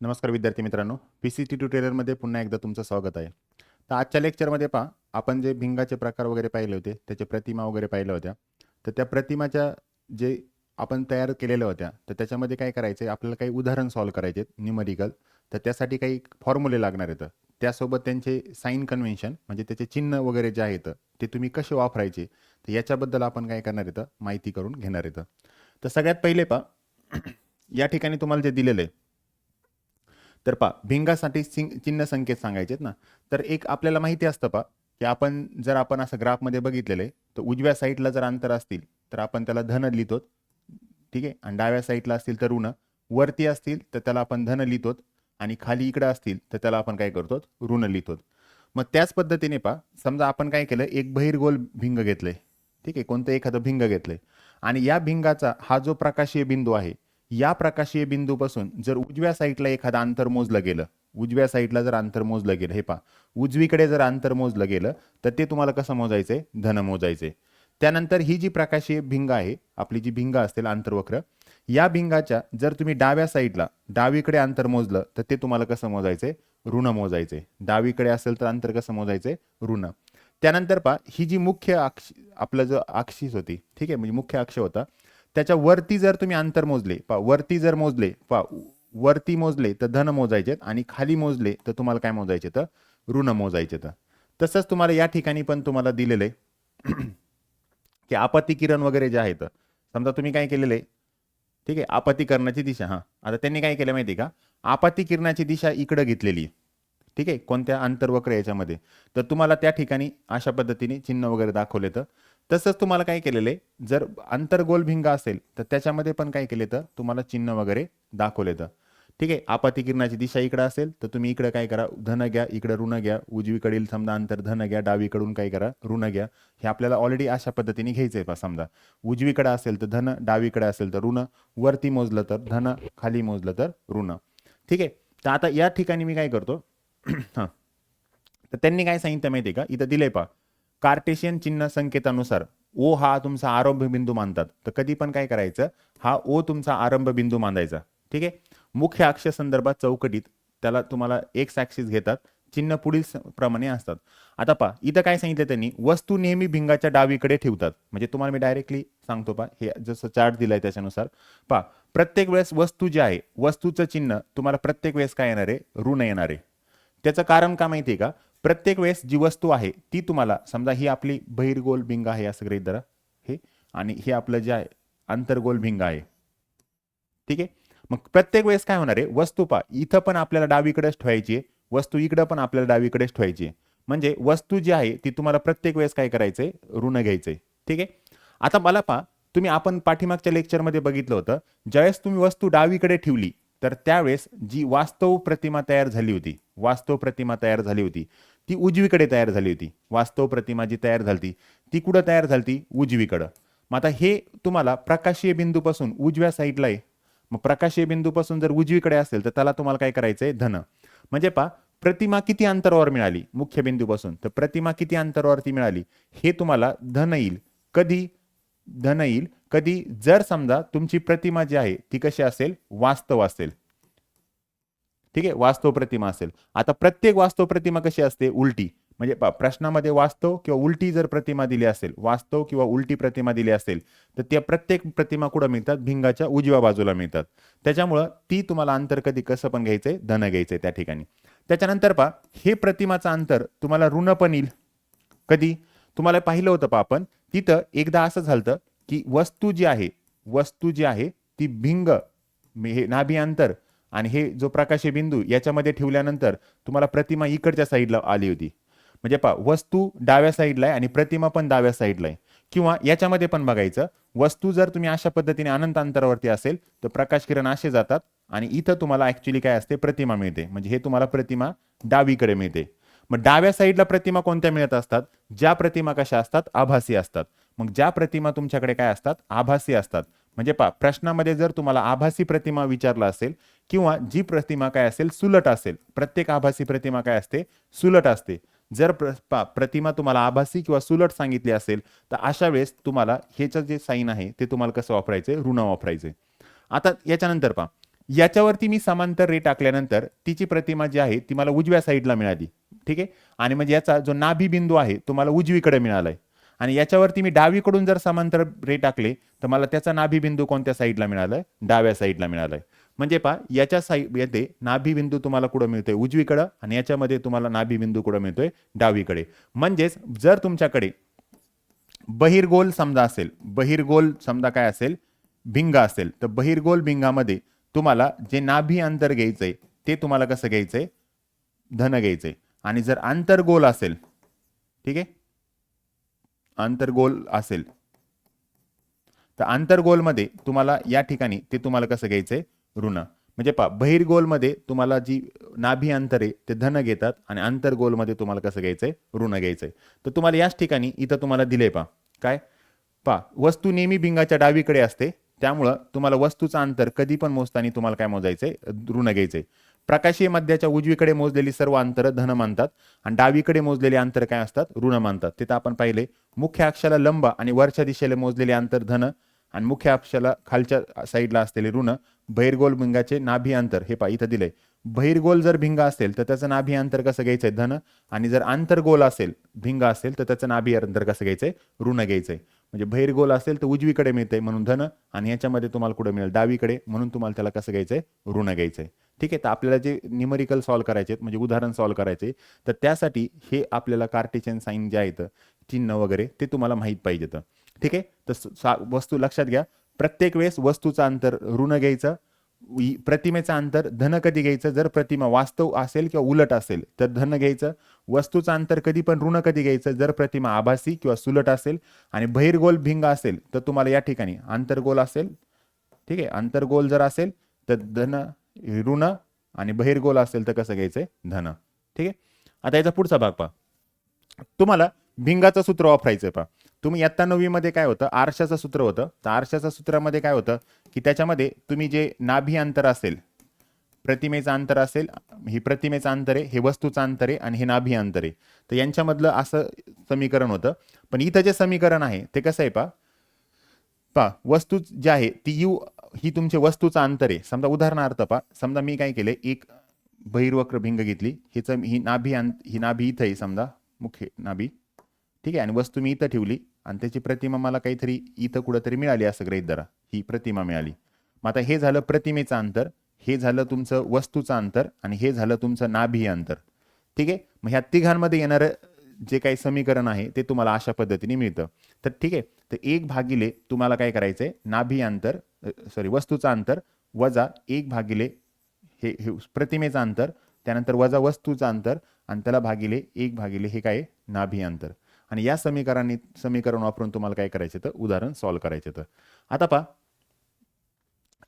नमस्कार विद्यार्थी मित्रांनो. पी सी टी ट्युटोरियलमध्ये पुन्हा एकदा तुमचं स्वागत आहे. तर आजच्या लेक्चरमध्ये पहा आपण जे भिंगाचे प्रकार वगैरे पाहिले होते त्याचे प्रतिमा वगैरे पाहिल्या होत्या. तर त्या प्रतिमाच्या जे आपण तयार केलेल्या होत्या तर त्याच्यामध्ये काय करायचं आहे आपल्याला काही उदाहरण सॉल्व्ह करायचे आहेत न्यूमरिकल तर त्यासाठी काही फॉर्म्युले लागणार आहेत. त्यासोबत त्यांचे साईन कन्व्हेन्शन म्हणजे त्याचे चिन्ह वगैरे जे आहेत ते तुम्ही कसे वापरायचे तर याच्याबद्दल आपण काय करणार येतं माहिती करून घेणार आहेत. तर सगळ्यात पहिले पहा या ठिकाणी तुम्हाला जे दिलेलं आहे तर पा भिंगासाठी सिंग चिन्ह संकेत सांगायचे ना. तर एक आपल्याला माहिती असतं पा की आपण जर आपण असं ग्राफमध्ये बघितलेलं आहे तर उजव्या साईडला जर अंतर असतील तर आपण त्याला धन लिहितो ठीक आहे? आणि डाव्या साईडला असतील तर ऋण. वरती असतील तर त्याला आपण धन लिहितो आणि खाली इकडं असतील तर त्याला आपण काय करतो ऋण लिहितो मग त्याच पद्धतीने पा समजा आपण काय केलं एक बहिर्गोल भिंग घेतलंय. ठीक आहे? कोणतं एखादं भिंग घेतलंय. आणि या भिंगाचा हा जो प्रकाशीय बिंदू आहे या प्रकाशीय बिंदूपासून जर उजव्या साईडला एखादं अंतर मोजलं गेलं उजव्या साईडला जर अंतर मोजलं गेलं हे पहा उजवीकडे जर अंतर मोजलं गेलं तर ते तुम्हाला कसं मोजायचंय? धन मोजायचे त्यानंतर ही जी प्रकाशीय भिंग आहे आपली जी भिंग असतील आंतरवक्र या भिंगाच्या जर तुम्ही डाव्या साईडला डावीकडे अंतर मोजलं तर ते तुम्हाला कसं मोजायचे ऋण मोजायचे डावीकडे असेल तर अंतर कसं मोजायचे ऋण. त्यानंतर पहा ही जी मुख्य अक्ष आपलं जो अक्षीस होती ठीक आहे म्हणजे मुख्य अक्ष होता त्याच्या वरती जर तुम्ही अंतर मोजले पा वरती जर मोजले पा वरती मोजले तर धन मोजायचे आणि खाली मोजले तर तुम्हाला काय मोजायचे तर ऋण मोजायचे तर तसंच तुम्हाला या ठिकाणी पण तुम्हाला दिलेलं आहे की आपत्ती किरण वगैरे जे आहेत समजा तुम्ही काय केलेलं आहे ठीक आहे आपत्तीकरणाची दिशा हां. आता त्यांनी काय केलं माहिती आहे का? आपत्ती किरणाची दिशा इकडं घेतलेली आहे ठीक आहे कोणत्या आंतरवक्र याच्यामध्ये. तर तुम्हाला त्या ठिकाणी अशा पद्धतीने चिन्ह वगैरे दाखवले तर तसंच तुम्हाला काय केलेलं? आहे जर आंतरगोल भिंग असेल तर त्याच्यामध्ये पण काय केले तर तुम्हाला चिन्ह वगैरे दाखवले तर ठीक आहे? आपत्ती किरणाची दिशा इकडं असेल तर तुम्ही इकडं काय करा? धन घ्या इकडं ऋण घ्या. उजवीकडील समजा अंतर धन घ्या डावीकडून काय करा? ऋण घ्या. हे आपल्याला ऑलरेडी अशा पद्धतीने घ्यायचं आहे पा समजा. उजवीकडे असेल तर धन डावीकडे असेल तर ऋण. वरती मोजलं तर धन खाली मोजलं तर ऋण. ठीक आहे? तर आता या ठिकाणी मी काय करतो? हां. तर त्यांनी काय सांगितलं माहिती आहे का? इथं दिलंय पा कार्टेशियन चिन्ह संकेतानुसार ओ हा तुमचा आरंभ बिंदू मानतात. तर कधी पण काय करायचं हा ओ तुमचा आरंभ बिंदू मानायचा ठीक आहे? मुख्य अक्ष संदर्भात चौकटीत त्याला तुम्हाला एक ॲक्सिस घेतात. चिन्ह पुढील प्रमाणे असतात. आता पा इथं काय सांगितलं त्यांनी? वस्तू नेहमी भिंगाच्या डावीकडे ठेवतात. म्हणजे तुम्हाला मी डायरेक्टली सांगतो पा हे जसं चार्ट दिलाय त्याच्यानुसार. पा प्रत्येक वेळेस वस्तू जे आहे वस्तूचं चिन्ह तुम्हाला प्रत्येक वेळेस काय येणार आहे? ऋण येणार आहे. त्याचं कारण का माहिती आहे का? प्रत्येक वेळेस जी वस्तू आहे ती तुम्हाला समजा ही आपली बहिर्गोल भिंग आहे असं गृहित धरा हे आणि हे आपलं जे आहे आंतरगोल भिंग आहे. ठीक आहे? मग प्रत्येक वेळेस काय होणार आहे? वस्तू पा इथं पण आपल्याला डावीकडेच ठेवायची आहे वस्तू इकडं पण आपल्याला डावीकडेच ठेवायची आहे. म्हणजे वस्तू जी आहे ती तुम्हाला प्रत्येक वेळेस काय करायचंय? ऋण घ्यायचंय. ठीक आहे? आता मला पा तुम्ही आपण पाठीमागच्या लेक्चरमध्ये बघितलं होतं ज्यावेळेस तुम्ही वस्तू डावीकडे ठेवली तर त्यावेळेस जी वास्तव प्रतिमा तयार झाली होती वास्तव प्रतिमा तयार झाली होती ती उजवीकडे तयार झाली होती. वास्तव प्रतिमा जी तयार झाली ती कुठं तयार झाली उजवीकडं. मग आता हे तुम्हाला प्रकाशीय बिंदूपासून उजव्या साईडला आहे. मग प्रकाशीय बिंदूपासून जर उजवीकडे असेल तर त्याला तुम्हाला काय करायचं आहे धन. म्हणजे पा प्रतिमा किती अंतरावर मिळाली मुख्य बिंदूपासून? तर प्रतिमा किती अंतरावरती मिळाली? हे तुम्हाला धन येईल. कधी? धन येईल. कधी? जर समजा तुमची प्रतिमा जी आहे ती कशी असेल? वास्तव असेल. ठीक आहे? वास्तव प्रतिमा असेल. आता प्रत्येक वास्तव प्रतिमा कशी असते? उलटी. म्हणजे प्रश्नामध्ये वास्तव किंवा उलटी जर प्रतिमा दिली असेल वास्तव किंवा उलटी प्रतिमा दिली असेल तर त्या प्रत्येक प्रतिमा कुठं मिळतात? भिंगाच्या उजव्या बाजूला मिळतात. त्याच्यामुळं ती तुम्हाला अंतर कधी कसं पण घ्यायचंय? धन घ्यायचंय त्या ठिकाणी. त्याच्यानंतर पहा हे प्रतिमाचं अंतर तुम्हाला ऋण पण येईल. कधी? तुम्हाला पाहिलं होतं पा आपण तिथं एकदा असं झालं की वस्तू जी आहे वस्तू जी आहे ती भिंग हे नाभी अंतर आणि हे जो प्रकाशी बिंदू याच्यामध्ये ठेवल्यानंतर तुम्हाला प्रतिमा इकडच्या साईडला आली होती. म्हणजे पहा वस्तू डाव्या साईडला आहे आणि प्रतिमा पण डाव्या साईडला आहे. किंवा याच्यामध्ये पण बघायचं वस्तू जर तुम्ही अशा पद्धतीने अनंत अंतरावरती असेल तर प्रकाश किरण असे जातात आणि इथं तुम्हाला ऍक्च्युली काय असते प्रतिमा मिळते. म्हणजे हे तुम्हाला प्रतिमा डावीकडे मिळते. मग डाव्या साईडला प्रतिमा कोणत्या मिळत असतात? ज्या प्रतिमा कशा असतात? आभासी असतात. मग ज्या प्रतिमा तुमच्याकडे काय असतात? आभासी असतात. म्हणजे पा प्रश्नामध्ये जर तुम्हाला आभासी प्रतिमा विचारला असेल किंवा जी प्रतिमा काय असेल सुलट असेल प्रत्येक आभासी प्रतिमा काय असते? सुलट असते. जर प्र पा प्रतिमा तुम्हाला आभासी किंवा सुलट सांगितली असेल तर अशा वेळेस तुम्हाला ह्याचं जे साईन आहे ते तुम्हाला कसं वापरायचं ऋण वापरायचे आता याच्यानंतर पहा याच्यावरती मी समांतर रे टाकल्यानंतर तिची प्रतिमा जी आहे ती मला उजव्या साईडला मिळाली. ठीक आहे? आणि म्हणजे याचा जो नाभी बिंदू आहे तो मला उजवीकडे मिळालाय. आणि याच्यावरती मी डावीकडून जर समांतर रे टाकले तर मला त्याचा नाभीबिंदू कोणत्या साईडला मिळालाय? डाव्या साईडला मिळालाय. म्हणजे पा याच्या साईड येते नाभीबिंदू तुम्हाला कुठं मिळतोय? उजवीकडं आणि याच्यामध्ये तुम्हाला नाभीबिंदू कुठं मिळतोय? डावीकडे. म्हणजेच जर तुमच्याकडे बहिर्गोल समजा असेल बहिर्गोल समजा काय असेल? भिंगा असेल तर बहिर्गोल भिंगामध्ये तुम्हाला जे नाभी अंतर घ्यायचंय ते तुम्हाला कसं घ्यायचंय? धन घ्यायचंय. आणि जर आंतरगोल असेल ठीक आहे? आंतरगोल असेल. तर आंतरगोलमध्ये तुम्हाला या ठिकाणी ते तुम्हाला कसं घ्यायचंय? ऋण. म्हणजे पा बहिर्गोलमध्ये तुम्हाला जी नाभी अंतर आहे ते धन घेतात आणि आंतरगोलमध्ये तुम्हाला कसं घ्यायचंय? ऋण घ्यायचंय. तर तुम्हाला याच ठिकाणी इथं तुम्हाला दिले पा काय? पा वस्तू नेहमी भिंगाच्या डावीकडे असते. त्यामुळं तुम्हाला वस्तूचं अंतर कधी पण मोजताना तुम्हाला काय मोजायचंय? ऋण घ्यायचंय. प्रकाशीय मध्याच्या उजवीकडे मोजलेली सर्व अंतर धन मानतात आणि डावीकडे मोजलेले अंतर काय असतात? ऋण मानतात. तिथं आपण पाहिले मुख्य अक्षाला लंब आणि वरच्या दिशेला मोजलेले अंतर धन आणि मुख्य अक्षाला खालच्या साईडला असलेले ऋण बहिर्गोल भिंगाचे नाभी अंतर हे पा इथं दिलंय. बहिर्गोल जर भिंग असेल तर त्याचं नाभी अंतर कसं घ्यायचंय? धन. आणि जर आंतरगोल असेल भिंग असेल तर त्याचं नाभी अंतर कसं घ्यायचंय? ऋण घ्यायचंय. म्हणजे बहिर्गोल असेल तर उजवीकडे मिळतंय म्हणून धन आणि याच्यामध्ये तुम्हाला कुठे मिळेल? डावीकडे म्हणून तुम्हाला त्याला कसं घ्यायचंय? ऋण घ्यायचंय. ठीक आहे तर आपल्याला जे न्यूमरिकल सॉल्व्ह करायचे आहेत म्हणजे उदाहरण सॉल्व्ह करायचे तर त्यासाठी हे आपल्याला कार्टेशियन साईन जे आहेत चिन्ह वगैरे ते तुम्हाला माहीत पाहिजे तर ठीक आहे? तर सा- वस्तू लक्षात घ्या. प्रत्येक वेळेस वस्तूचं अंतर ऋण घ्यायचं प्रतिमेचं अंतर धन कधी घ्यायचं? जर प्रतिमा वास्तव असेल किंवा उलट असेल तर धन घ्यायचं. वस्तूचं अंतर कधी पण ऋण कधी घ्यायचं? जर प्रतिमा आभासी किंवा सुलट असेल आणि बहिर्गोल भिंग असेल तर तुम्हाला या ठिकाणी आंतरगोल असेल. ठीक आहे? आंतरगोल जर असेल तर धन ऋण आणि बहिर्गोल असेल तर कसं घ्यायचंय? धन. ठीक आहे? आता याचा पुढचा भाग पहा. तुम्हाला भिंगाचं सूत्र वापरायचं पहा. तुम्ही इयत्ता नववीमध्ये काय होतं? आरशाचं सूत्र होतं. तर आरशाच्या सूत्रामध्ये काय होतं? की त्याच्यामध्ये तुम्ही जे नाभी अंतर असेल प्रतिमेचं अंतर असेल ही प्रतिमेचं अंतर आहे हे वस्तूचं अंतर आहे आणि हे नाभी अंतर आहे. तर यांच्यामधलं असं समीकरण होतं. पण इथं जे समीकरण आहे ते कसं आहे पा पा वस्तू जी आहे ती यू ही तुमचे वस्तूचं अंतर आहे. समजा उदाहरणार्थ पा समजा मी काय केले एक बहिर्वक्र भिंग घेतली हिचं ही नाभी अं ही नाभी इथं आहे समजा मुख्य नाभी. ठीक आहे आणि वस्तू मी इथं ठेवली आणि त्याची प्रतिमा मला काहीतरी इथं कुठंतरी मिळाली असं ग्रहित धरा ही प्रतिमा मिळाली. मग आता हे झालं प्रतिमेचं अंतर हे झालं तुमचं वस्तूचं अंतर आणि हे झालं तुमचं नाभी अंतर. ठीक आहे मग ह्या तिघांमध्ये येणारं जे काही समीकरण आहे ते तुम्हाला अशा पद्धतीने मिळतं. तर ठीक आहे तर एक भागिले तुम्हाला काय करायचंय? नाभी अंतर सॉरी वस्तूचं अंतर वजा एक भागिले हे हे प्रतिमेचं अंतर त्यानंतर वजा वस्तूचं अंतर आणि त्याला भागिले एक भागिले हे काय आहे? नाभी अंतर. आणि या समीकरणाने समीकरण वापरून तुम्हाला काय करायचं तर उदाहरण सॉल्व्ह करायचं तर. आता पहा.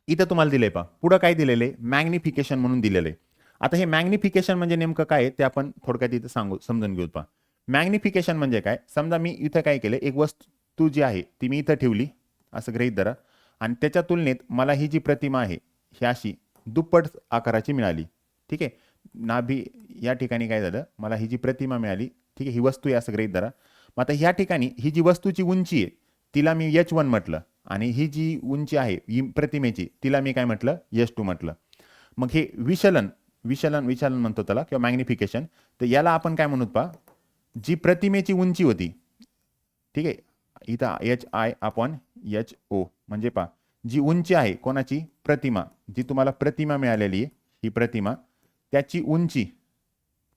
इथं तुम्हाला दिलंय पहा. पुढं काय दिलेलं आहे? मॅग्निफिकेशन म्हणून दिलेलं आहे. आता हे मॅग्निफिकेशन म्हणजे नेमकं काय आहे? ते आपण थोडक्यात इथं सांगू समजून घेऊ पहा. मॅग्निफिकेशन म्हणजे काय? समजा मी इथं काय केलं? एक वस्तू जी आहे ती मी इथं ठेवली असं गृहीत धरा. आणि त्याच्या तुलनेत मला ही जी प्रतिमा आहे ही अशी दुप्पट आकाराची मिळाली. ठीक आहे? नाभी या ठिकाणी काय झालं? मला ही जी प्रतिमा मिळाली ठीक आहे? ही वस्तू आहे असं गृहीत धरा. मग आता ह्या ठिकाणी ही जी वस्तूची उंची आहे तिला मी एच वन म्हटलं. आणि ही जी उंची आहे ही प्रतिमेची तिला मी काय म्हटलं? एच टू म्हटलं. मग हे विचलन विचलन विचलन म्हणतो त्याला किंवा मॅग्निफिकेशन तर याला आपण काय म्हणूत पा जी प्रतिमेची उंची होती. ठीक आहे? इथं H I upon H O म्हणजे पा जी उंची आहे कोणाची? प्रतिमा. जी तुम्हाला प्रतिमा मिळालेली आहे ही प्रतिमा. त्याची उंची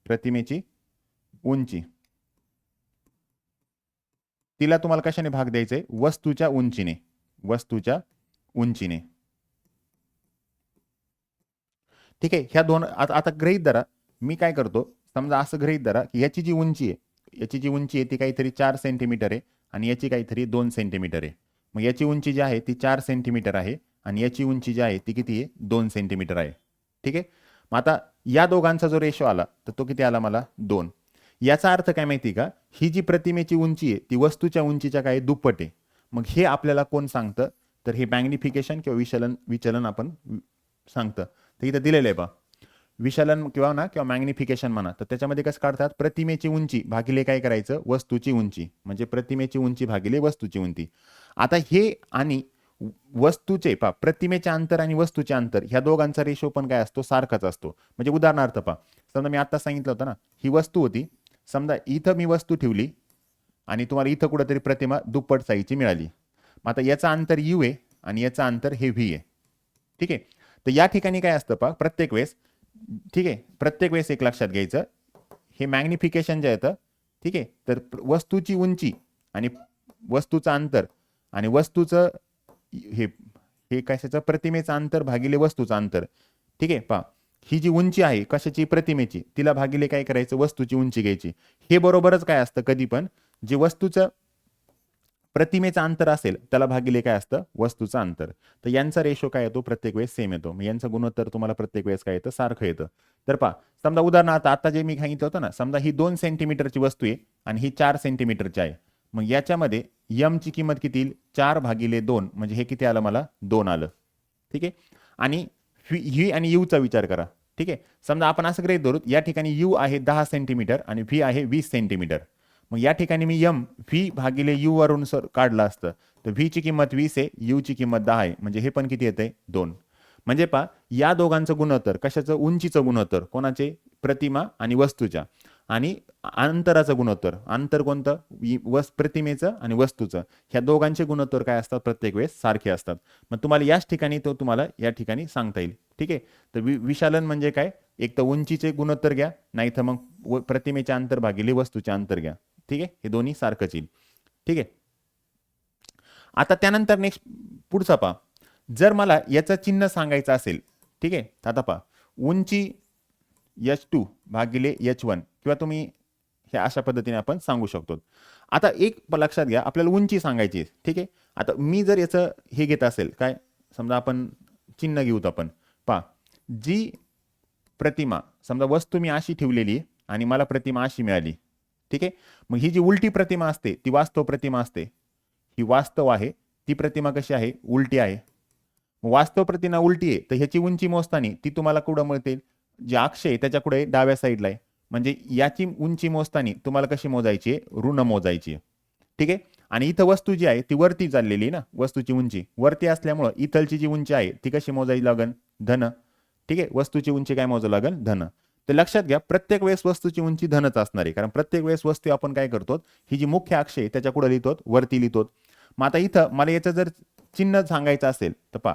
प्रतिमेची उंची. तिला तुम्हाला कशाने भाग द्यायचा आहे वस्तूच्या उंचीने. वस्तूच्या उंचीने. ठीक आहे? ह्या दोन आता आता गृहीत धरा. मी काय करतो? समजा असं गृहीत धरा की याची जी उंची आहे याची जी उंची आहे ती काहीतरी चार सेंटीमीटर आहे आणि याची काहीतरी दोन सेंटीमीटर आहे. मग याची उंची जी आहे ती चार सेंटीमीटर आहे आणि याची उंची जी आहे ती किती आहे? दोन सेंटीमीटर आहे. ठीक आहे? मग आता या दोघांचा जो रेशो आला तर तो किती आला मला? दोन. याचा अर्थ काय माहिती का? ही जी प्रतिमेची उंची आहे ती वस्तूच्या उंचीच्या काही दुप्पट आहे. मग हे आपल्याला कोण सांगतं? तर हे मॅग्निफिकेशन किंवा विचलन विचलन आपण सांगतं. तर इथं दिलेलं आहे बा विशालन किंवा ना किंवा मॅग्निफिकेशन म्हणा तर त्याच्यामध्ये कसं काढतात? प्रतिमेची उंची भागिले काय करायचं? वस्तूची उंची. म्हणजे प्रतिमेची उंची भागिले वस्तूची उंची. आता हे आणि वस्तूचे पा प्रतिमेचे अंतर आणि वस्तूचे अंतर ह्या दोघांचा रेशो पण काय असतो? सारखाच असतो. म्हणजे उदाहरणार्थ पा समजा मी आता सांगितलं होतं ना ही वस्तू होती. समजा इथं मी वस्तू ठेवली आणि तुम्हाला इथं कुठंतरी प्रतिमा दुप्पट साईजची मिळाली. मग आता याचं अंतर यू आहे आणि याचं अंतर हे व्ही आहे ठीक आहे? तर या ठिकाणी काय असतं पा प्रत्येक वेळेस ठीक आहे. प्रत्येक वेळेस एक लक्षात घ्यायचं. हे मॅग्निफिकेशन जे येतं ठीक आहे. तर वस्तूची उंची आणि वस्तूचं अंतर आणि वस्तूचं हे हे कशाचं? प्रतिमेचं अंतर भागिले वस्तूचं अंतर. ठीक आहे. पा ही जी उंची आहे कशाची? प्रतिमेची. तिला भागिले काय करायचं? वस्तूची उंची घ्यायची. हे बरोबरच काय असतं कधी पण? जे वस्तूचं प्रतिमेचं अंतर असेल त्याला भागिले काय असतं? वस्तूचं अंतर. तर यांचा रेशो काय येतो? प्रत्येक वेळेस सेम येतो. मग यांचं गुणोत्तर तुम्हाला प्रत्येक वेळेस काय येतं? सारखं येतं. तर पहा समजा उदाहरणार्थ आता जे मी सांगितलं होतं ना समजा ही दोन सेंटीमीटरची वस्तू आहे आणि ही चार सेंटीमीटरची आहे. मग याच्यामध्ये यमची किंमत किती येईल? चार भागिले दोन. म्हणजे हे किती आलं मला? दोन आलं. ठीक आहे? आणि व्ही आणि यूचा विचार करा. ठीक आहे? समजा आपण असं ग्रेट धरू या ठिकाणी यू आहे दहा सेंटीमीटर आणि व्ही आहे वीस सेंटीमीटर मग या ठिकाणी मी यम व्ही भागिले यू वरून सर काढलं असतं. तर व्हीची किंमत वीस आहे यूची किंमत दहा आहे. म्हणजे हे पण किती येते दोन. म्हणजे पा या दोघांचं गुणोत्तर कशाचं? उंचीचं गुणोत्तर. कोणाचे? प्रतिमा आणि वस्तूच्या. आणि अंतराचं गुणोत्तर. अंतर कोणतं? वस प्रतिमेचं आणि वस्तूचं. ह्या दोघांचे गुणोत्तर काय असतात? प्रत्येक वेळेस सारखे असतात. मग तुम्हाला याच ठिकाणी तो तुम्हाला या ठिकाणी सांगता येईल. ठीक आहे? तर वि विशालन म्हणजे काय? एक तर उंचीचे गुणोत्तर घ्या नाही तर मग व- प्रतिमेचे अंतर भागिले वस्तूचे अंतर घ्या. ठीक आहे? हे दोन्ही सारखंच येईल. ठीक आहे? आता त्यानंतर नेक्स्ट पुढचा पा जर मला याचं चिन्ह सांगायचं असेल ठीक आहे? आता पा उंची एच टू भागिले एच वन किंवा तुम्ही हे अशा पद्धतीने आपण सांगू शकतो. आता एक लक्षात घ्या आपल्याला उंची सांगायची आहे ठीक आहे? आता मी जर याचं हे घेत असेल काय? समजा आपण चिन्ह घेऊत आपण. पा जी प्रतिमा समजा वस्तू मी अशी ठेवलेली आहे आणि मला प्रतिमा अशी मिळाली. ठीक आहे? मग ही जी उलटी प्रतिमा असते ती वास्तव प्रतिमा असते. ही वास्तव आहे ती प्रतिमा कशी आहे? उलटी आहे. वास्तव प्रतिमा उलटी आहे तर ह्याची उंची मोजताना ती तुम्हाला कुठं मिळते? जे अक्ष आहे त्याच्याकडे डाव्या साईडला आहे. म्हणजे याची उंची मोजताना तुम्हाला कशी मोजायची आहे? ऋण मोजायची आहे. ठीक आहे? आणि इथं वस्तू जी आहे ती वरती चाललेली ना वस्तूची उंची. वरती असल्यामुळं इथलची जी उंची आहे ती कशी मोजायची लागन? धन. ठीक आहे? वस्तूची उंची काय मोजावं लागेल धन. तर लक्षात घ्या प्रत्येक वेळेस वस्तूची उंची धनच असणार. आहे कारण प्रत्येक वेळेस वस्तू आपण काय करतो ही जी मुख्य अक्ष आहे त्याच्या पुढे लिहितो वरती लिहितो मग आता इथं मला याचं जर चिन्ह सांगायचं असेल तर पा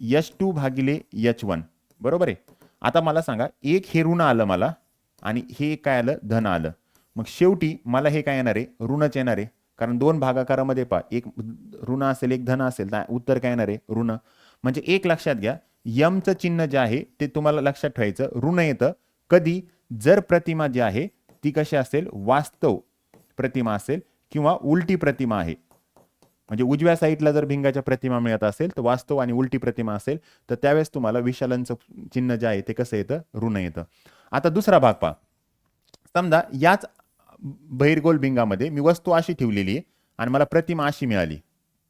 यश टू भागिले यच वन. बरोबर आहे? आता मला सांगा एक हे ऋण आलं मला आणि हे काय आलं? धन आलं. मग शेवटी मला हे काय येणार आहे? ऋणच येणार आहे. कारण दोन भागाकारामध्ये पा एक ऋण असेल एक धन असेल तर उत्तर काय येणार आहे? ऋण. म्हणजे एक लक्षात घ्या यमचं चिन्ह जे आहे ते तुम्हाला लक्षात ठेवायचं. ऋण येतं कधी जर प्रतिमा जी आहे ती कशी असेल? वास्तव प्रतिमा असेल किंवा उलटी प्रतिमा आहे. म्हणजे उजव्या साईडला जर भिंगाच्या प्रतिमा मिळत असेल तर वास्तव आणि उलटी प्रतिमा असेल तर त्यावेळेस तुम्हाला विशालांचं चिन्ह जे आहे ते कसं येतं? ऋण येतं. आता दुसरा भाग पहा. समजा याच बहिर्गोल भिंगामध्ये मी वस्तू अशी ठेवलेली आहे आणि मला प्रतिमा अशी मिळाली.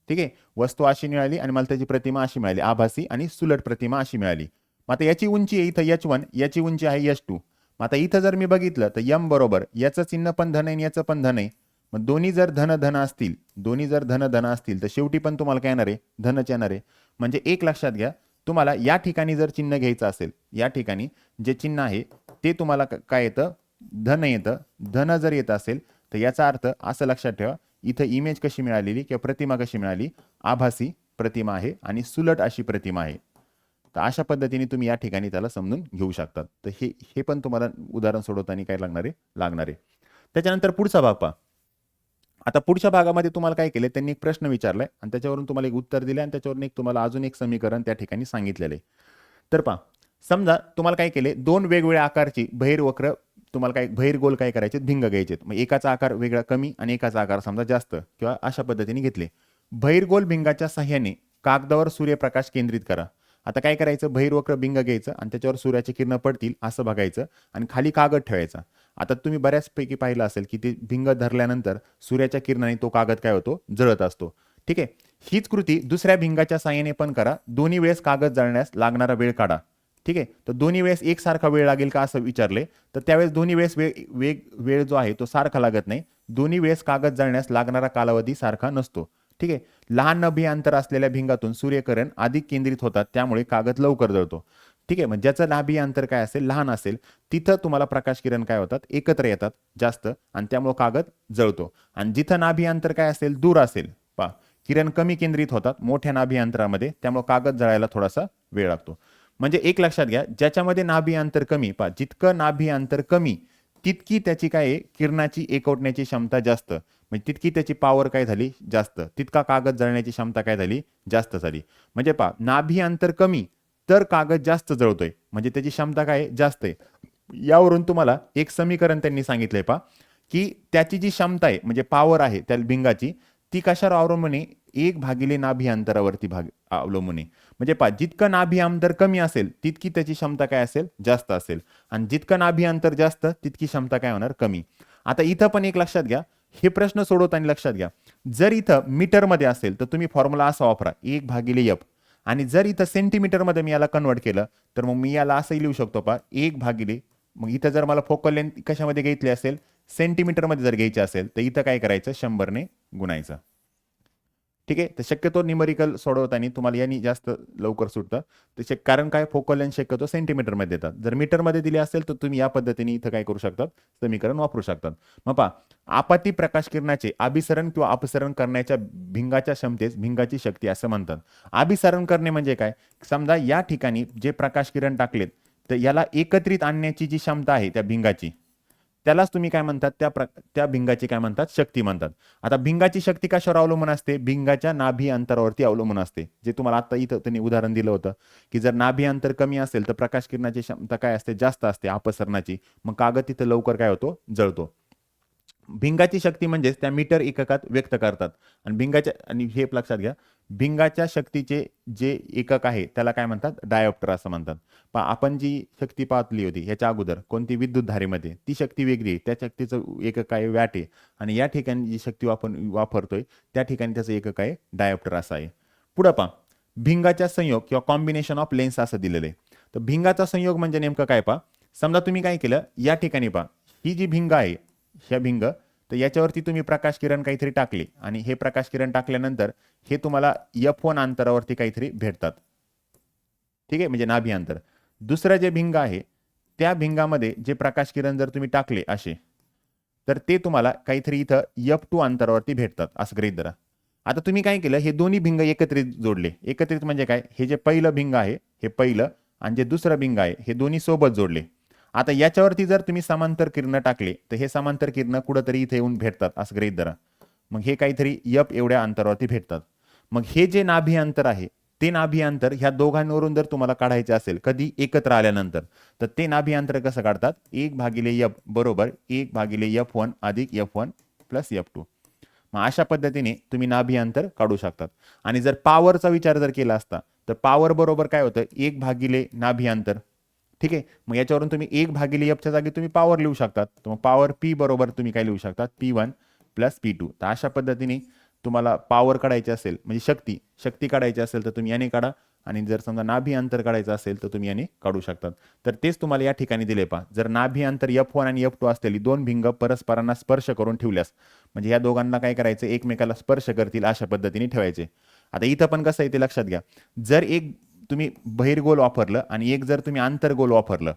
ठीक आहे? वस्तू अशी मिळाली आणि मला त्याची प्रतिमा अशी मिळाली. आभासी आणि सुलट प्रतिमा अशी मिळाली. मग आता याची उंची आहे इथं एच वन याची उंची आहे एच टू मग आता इथं जर मी बघितलं तर यम बरोबर याचं चिन्ह पण धन आहे आणि याचं पण धन आहे. मग दोन्ही जर धन धन असतील दोन्ही जर धन धन असतील तर शेवटी पण तुम्हाला काय येणार आहे? धनच येणार आहे. म्हणजे एक लक्षात घ्या तुम्हाला या ठिकाणी जर चिन्ह घ्यायचं असेल या ठिकाणी जे चिन्ह आहे ते तुम्हाला काय येतं? धन येतं. धन जर येत असेल तर याचा अर्थ असं लक्षात ठेवा इथं इमेज कशी मिळालेली किंवा प्रतिमा कशी मिळाली? आभासी प्रतिमा आहे आणि सुलट अशी प्रतिमा आहे. तर अशा पद्धतीने तुम्ही या ठिकाणी त्याला समजून घेऊ शकतात. तर हे हे पण तुम्हाला उदाहरण सोडवताना काय लागणार आहे लागणार आहे. त्याच्यानंतर पुढचा भाग पहा. आता पुढच्या भागामध्ये तुम्हाला काय केलं त्यांनी एक प्रश्न विचारलाय आणि त्याच्यावरून तुम्हाला एक उत्तर दिले आणि त्याच्यावरून एक तुम्हाला अजून एक समीकरण त्या ठिकाणी सांगितलेलं आहे. तर पहा. समजा तुम्हाला काय केले दोन वेगवेगळ्या आकारची बहिर्वक्र तुम्हाला काय बहिर्गोल काय करायचे भिंग घ्यायचे मग एकाचा आकार वेगळा कमी आणि एकाचा आकार समजा जास्त किंवा अशा पद्धतीने घेतले. भैरगोल भिंगाच्या सहाय्याने कागदावर सूर्यप्रकाश केंद्रित करा. आता काय करायचं? बहिर्वक्र भिंग घ्यायचं आणि त्याच्यावर सूर्याची किरणं पडतील असं बघायचं आणि खाली कागद ठेवायचा. आता तुम्ही बऱ्याचपैकी पाहिलं असेल की ते भिंग धरल्यानंतर सूर्याच्या किरणाने तो कागद काय होतो? जळत असतो. ठीक आहे? हीच कृती दुसऱ्या भिंगाच्या साहाय्याने पण करा. दोन्ही वेळेस कागद जळण्यास लागणारा वेळ काढा. ठीक आहे? तर दोन्ही वेळेस एकसारखा वेळ लागेल का असं विचारले तर त्यावेळेस दोन्ही वेळेस वेळ वेग वेळ जो आहे तो सारखा लागत नाही. दोन्ही वेळेस कागद जळण्यास लागणारा कालावधी सारखा नसतो. ठीक आहे? लहान नभी अंतर असलेल्या भिंगातून सूर्यकिरण अधिक केंद्रित होतात त्यामुळे कागद लवकर जळतो. ठीक आहे मग ज्याचं लाभी अंतर काय असेल लहान असेल तिथं तुम्हाला प्रकाश किरण काय होतात? एकत्र येतात जास्त आणि त्यामुळे कागद जळतो. आणि जिथं नाभी अंतर काय असेल दूर असेल पा किरण कमी केंद्रित होतात मोठ्या नाभी अंतरामध्ये त्यामुळे कागद जळायला थोडासा वेळ लागतो. म्हणजे एक लक्षात घ्या ज्याच्यामध्ये नाभी अंतर कमी पा जितकं नाभी अंतर कमी तितकी त्याची काय आहे किरणाची एकवटण्याची क्षमता जास्त. म्हणजे तितकी त्याची पॉवर काय झाली? जास्त. तितका कागद जळण्याची क्षमता काय झाली? जास्त झाली. म्हणजे पा नाभी अंतर कमी तर कागद जास्त जळतोय. म्हणजे त्याची क्षमता काय? जास्त आहे. यावरून तुम्हाला एक समीकरण त्यांनी सांगितलंय पा की त्याची जी क्षमता आहे म्हणजे पॉवर आहे त्या भिंगाची ती कशावर अवलंबून आहे? एक भागिले नाभी अंतरावरती भाग अवलंबून आहे. म्हणजे पा जितकं नाभी अंतर कमी असेल तितकी त्याची क्षमता काय असेल? जास्त असेल. आणि जितकं नाभी अंतर जास्त तितकी क्षमता काय होणार? कमी. आता इथं पण एक लक्षात घ्या. हे प्रश्न सोडवताना लक्षात घ्या. जर इथं मीटरमध्ये असेल तर तुम्ही फॉर्म्युला असा वापरा. एक भागिले यप आणि जर इथं सेंटीमीटरमध्ये मी याला कन्वर्ट केलं तर मग मी याला असंही लिहू शकतो पा एक भागिले मग इथं जर मला फोकल लेंथ कशामध्ये घेतली असेल सेंटीमीटरमध्ये जर घ्यायची असेल तर इथं काय करायचं? शंभरने गुणायचं. ठीक आहे? तर शक्यतो निमरिकल सोडवताना तुम्हाला यांनी जास्त लवकर सुटतं. त्याचे कारण काय? फोकल लेंथ शक्यतो सेंटीमीटरमध्ये देतात. जर मीटरमध्ये दिले असेल तर तुम्ही या पद्धतीने इथं काय करू शकतात? समीकरण वापरू शकतात. मग पहा आपाती प्रकाश किरणाचे अभिसरण किंवा अपसरण करण्याच्या भिंगाच्या क्षमतेस भिंगाची शक्ती असं म्हणतात. अभिसरण करणे म्हणजे काय? समजा या ठिकाणी जे प्रकाश किरण टाकलेत तर याला एकत्रित आणण्याची जी क्षमता आहे त्या भिंगाची त्यालाच तुम्ही काय म्हणतात? त्या प्र त्या भिंगाची काय म्हणतात? शक्ती म्हणतात. आता भिंगाची शक्ती कशावर अवलंबून असते? भिंगाच्या नाभी अंतरावरती अवलंबून असते. जे तुम्हाला आता इथं त्यांनी उदाहरण दिलं होतं की जर नाभी अंतर कमी असेल तर प्रकाश किरणाची क्षमता काय असते? जास्त असते अपसरणाची. मग कागद तिथं लवकर काय होतो? जळतो. भिंगाची शक्ती म्हणजेच त्या मीटर एककात व्यक्त करतात. आणि भिंगाच्या आणि हे लक्षात घ्या. भिंगाच्या शक्तीचे जे एकक आहे त्याला काय म्हणतात? डायऑप्टर असं म्हणतात. पण आपण जी शक्ती पाहतली होती ह्याच्या अगोदर कोणती विद्युत धारेमध्ये ती शक्ती वेगळी आहे त्या शक्तीचं एकक आहे वॅट आहे. आणि या ठिकाणी जी शक्ती आपण वापरतोय त्या ठिकाणी त्याचं एकक आहे डायऑप्टर असं आहे. पुढं पहा. भिंगाच्या संयोग किंवा कॉम्बिनेशन ऑफ लेन्स असं दिलेलं आहे. तर भिंगाचा संयोग म्हणजे नेमकं काय पहा? समजा तुम्ही काय केलं? या ठिकाणी पहा. ही जी भिंग आहे ह्या भिंग तर याच्यावरती तुम्ही प्रकाश किरण काहीतरी टाकले आणि हे प्रकाश किरण टाकल्यानंतर हे तुम्हाला एफ वन अंतरावरती काहीतरी भेटतात. ठीक आहे? म्हणजे नाभी अंतर. दुसरं जे भिंग आहे त्या भिंगामध्ये जे प्रकाश किरण जर तुम्ही टाकले असे तर ते तुम्हाला काहीतरी इथं एफ टू अंतरावरती भेटतात. असं गृहित धरा. आता तुम्ही काय केलं हे दोन्ही भिंग एकत्रित जोडले. एकत्रित म्हणजे काय? हे जे पहिलं भिंग आहे हे पहिलं आणि जे दुसरं भिंग आहे हे दोन्ही सोबत जोडले. आता याच्यावरती जर तुम्ही समांतर किरण टाकले तर हे समांतर किरण कुठंतरी इथे येऊन भेटतात असं गृहीत धरा. मग हे काहीतरी यप एवढ्या अंतरावरती भेटतात. मग हे जे नाभी अंतर आहे ते नाभी अंतर ह्या दोघांवरून जर तुम्हाला काढायचे असेल कधी एकत्र आल्यानंतर तर ते नाभी अंतर कसं काढतात? एक भागिले यप बरोबर एक भागिले यफ वन अधिक F one plus F two. मग अशा पद्धतीने तुम्ही नाभी अंतर काढू शकतात. आणि जर पॉवरचा विचार जर केला असता तर पॉवर बरोबर काय होतं? एक भागिले नाभी अंतर. ठीक आहे? मग याच्यावरून तुम्ही एक भागिले एफच्या जागी तुम्ही पॉवर लिहू शकतात. तर मग पॉवर पी बरोबर तुम्ही काय लिहू शकतात? P one plus P two तर अशा पद्धतीने तुम्हाला पॉवर काढायची असेल म्हणजे शक्ती शक्ती काढायची असेल तर तुम्ही याने काढा. आणि जर समजा नाभी अंतर काढायचं असेल तर तुम्ही याने काढू शकतात. तर तेच तुम्हाला या ठिकाणी दिले पहा. जर नाभी अंतर एफ वन आणि एफ टू असलेली दोन भिंग परस्परांना स्पर्श करून ठेवल्यास म्हणजे या दोघांना काय करायचं? एकमेकाला स्पर्श करतील अशा पद्धतीने ठेवायचे. आता इथं पण कसं आहे ते लक्षात घ्या. जर एक तुम्ही बहिर्गोल वापरलं आणि एक जर तुम्ही आंतरगोल वापरलं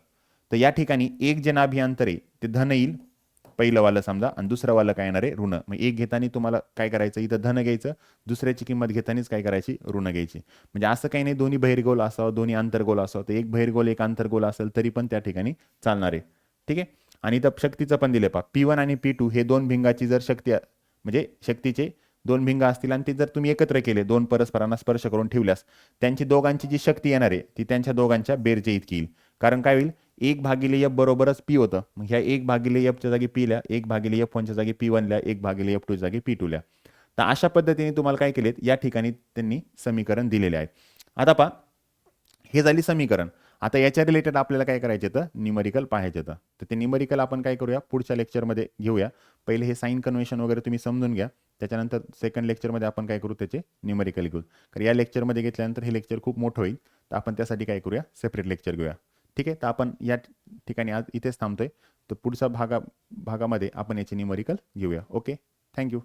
तर या ठिकाणी एक जे नाभी अंतर आहे ते धन येईल. पहिलंवालं समजा आणि दुसरंवालं काय येणार आहे? ऋण. मग एक घेताना तुम्हाला काय करायचं? इथं धन घ्यायचं. दुसऱ्याची किंमत घेतानाच काय करायची? ऋण घ्यायची. म्हणजे असं काही नाही दोन्ही बहिर्गोल असावं दोन्ही आंतरगोल असावं. तर एक बहिर्गोल एक आंतरगोल असेल तरी पण त्या ठिकाणी चालणार आहे. ठीक आहे? आणि इथं शक्तीचं पण दिले पा पी वन आणि पी टू हे दोन भिंगाची जर शक्ती म्हणजे शक्तीचे दोन भिंग असतील आणि ते जर तुम्ही एकत्र केले दोन परस्परांना स्पर्श करून ठेवल्यास त्यांची दोघांची जी शक्ती येणार आहे ती त्यांच्या दोघांच्या बेरजे इतकी येईल. कारण काय होईल? एक भागिले एफ बरोबरच पी होतं. मग ह्या एक भागिले एफच्या जागी पी ल्या एक भागिले एफ वनच्या जागी पी वनल्या एक भागिले एफ टूच्या जागी पी टूल्या तर अशा पद्धतीने तुम्हाला काय केलेत? या ठिकाणी त्यांनी समीकरण दिलेले आहे. आता पहा हे झाली समीकरण. आता याच्या रिलेटेड आपल्याला काय करायचं तर न्यूमरिकल पाहायचं होतं तर ते निमरिकल आपण काय करूया? पुढच्या लेक्चरमध्ये घेऊया. पहिले हे साईन कन्व्हेन्शन वगैरे तुम्ही समजून घ्या. त्याच्यानंतर सेकंड लेक्चरमध्ये आपण काय करू? त्याचे न्यूमरिकल घेऊ. कारण या लेक्चरमध्ये घेतल्यानंतर हे लेक्चर खूप मोठं होईल. तर आपण त्यासाठी काय करूया? सेपरेट लेक्चर घेऊया. ठीक आहे? तर आपण या ठिकाणी आज इथेच थांबतोय. तर पुढच्या भागा भागामध्ये आपण याचे न्युमरिकल घेऊया. Okay thank you